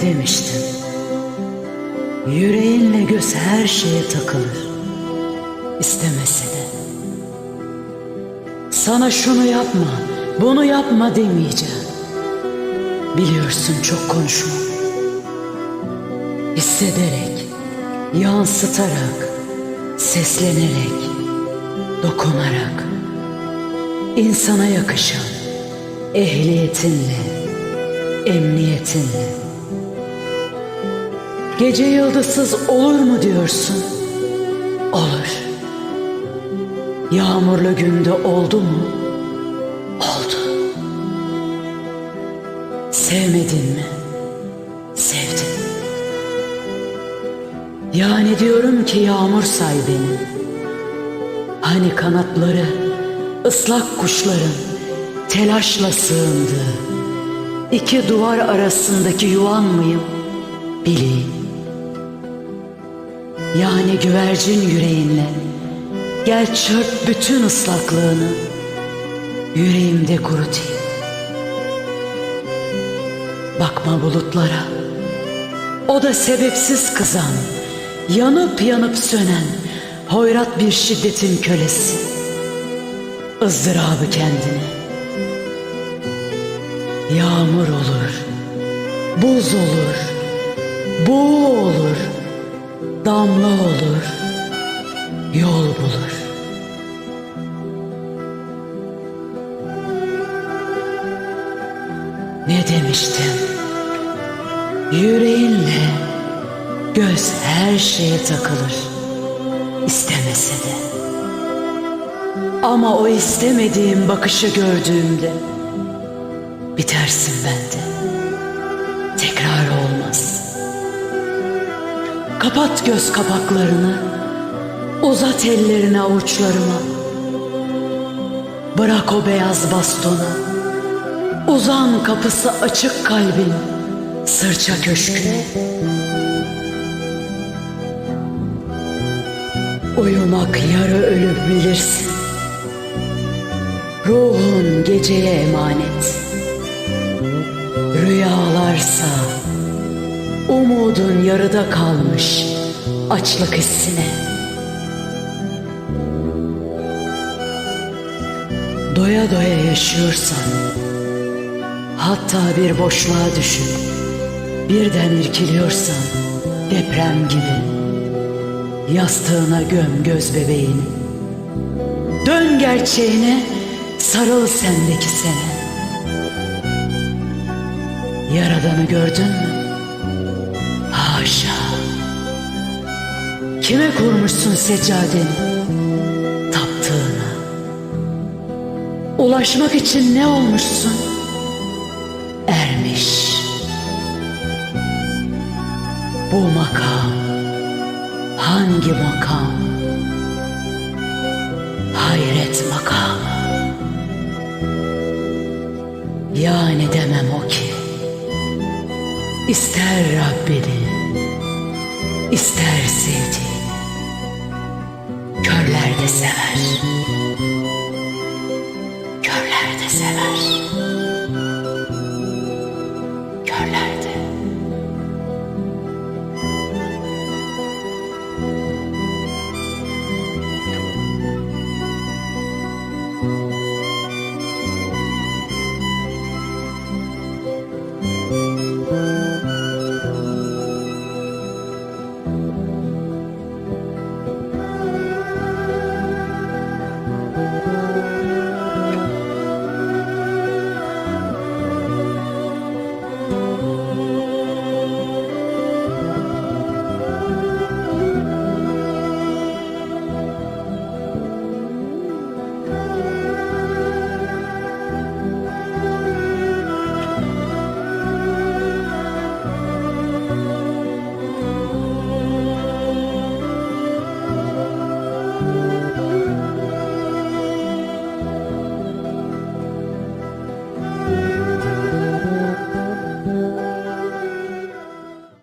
demiştim. Yüreğinle göz her şeye takılır. İstemese de. Sana şunu yapma, bunu yapma demeyeceğim. Biliyorsun çok konuşma. Hissederek, yansıtarak, seslenerek, dokunarak, insana yakışan ehliyetinle, emniyetinle. Gece yıldızsız olur mu diyorsun? Olur. Yağmurlu günde oldu mu? Oldu. Sevmedin mi? Sevdim. Yani diyorum ki yağmur say beni. Hani kanatları ıslak kuşların telaşla sığındığı iki duvar arasındaki yuvan mıyım bileyim. Yani güvercin yüreğinle gel çırp bütün ıslaklığını yüreğimde kurutayım. Bakma bulutlara. O da sebepsiz kızan, yanıp yanıp sönen, hoyrat bir şiddetin kölesi. ızdırabı kendine. Yağmur olur, buz olur, buğu olur, damla olur, yol bulur. Ne demiştim? Yüreğinle göz her şeye takılır. İstemese de. Ama o istemediğim bakışı gördüğümde bitersin bende. Tekrar olmaz. Kapat göz kapaklarını. Uzat ellerini avuçlarıma. Bırak o beyaz bastonu. Uzan kapısı açık kalbin sırça köşküne. Uyumak yarı ölüm bilirsin. Ruhun geceye emanet. Rüyalarsa umudun yarıda kalmış açlık hissine. Doya doya yaşıyorsan Hatta bir boşluğa düşüp birden irkiliyorsan deprem gibi yastığına göm göz bebeğini. Dön gerçeğine sarıl sendeki sene. Yaradanı gördün mü? Haşa. Kime kurmuşsun seccadeni? Taptığına. Ulaşmak için ne olmuşsun? ermiş. Bu makam hangi makam? Hayret makamı. Yani demem o ki ister Rabbini ister sevdiğini körler de sever. Körler de sever.